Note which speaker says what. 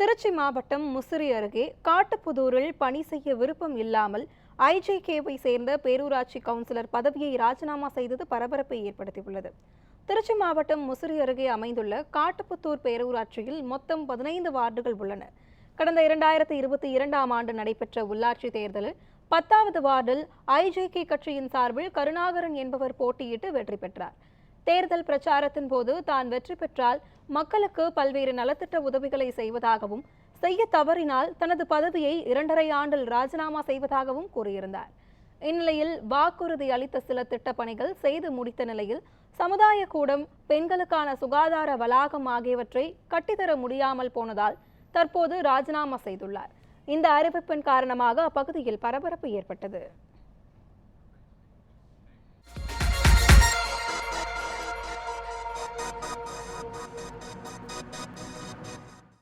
Speaker 1: திருச்சி மாவட்டம் முசிறி அருகே காட்டுப்புதூரில் பணி செய்ய விருப்பம் இல்லாமல் ஐஜேகேவை சேர்ந்த பேரூராட்சி கவுன்சிலர் பதவியை ராஜினாமா செய்தது பரபரப்பை ஏற்படுத்தியுள்ளது. திருச்சி மாவட்டம் முசிறி அருகே அமைந்துள்ள காட்டுப்புத்தூர் பேரூராட்சியில் மொத்தம் பதினைந்து வார்டுகள் உள்ளன. கடந்த இரண்டாயிரத்தி இருபத்தி இரண்டாம் ஆண்டு நடைபெற்ற உள்ளாட்சி தேர்தலில் பத்தாவது வார்டில் ஐஜேகே கட்சியின் சார்பில் கருணாகரன் என்பவர் போட்டியிட்டு வெற்றி பெற்றார். தேர்தல் பிரச்சாரத்தின் போது தான் வெற்றி பெற்றால் மக்களுக்கு பல்வேறு நலத்திட்ட உதவிகளை செய்வதாகவும் செய்ய தவறினால் தனது பதவியை இரண்டரை ஆண்டில் ராஜினாமா செய்வதாகவும் கூறியிருந்தார். இந்நிலையில் வாக்குறுதி அளித்த சில திட்டப் பணிகள் செய்து முடித்த நிலையில் சமுதாய கூடம் பெண்களுக்கான சுகாதார வளாகம் ஆகியவற்றை கட்டித்தர முடியாமல் போனதால் தற்போது ராஜினாமா செய்துள்ளார். இந்த அறிவிப்பின் காரணமாக அப்பகுதியில் பரபரப்பு ஏற்பட்டது.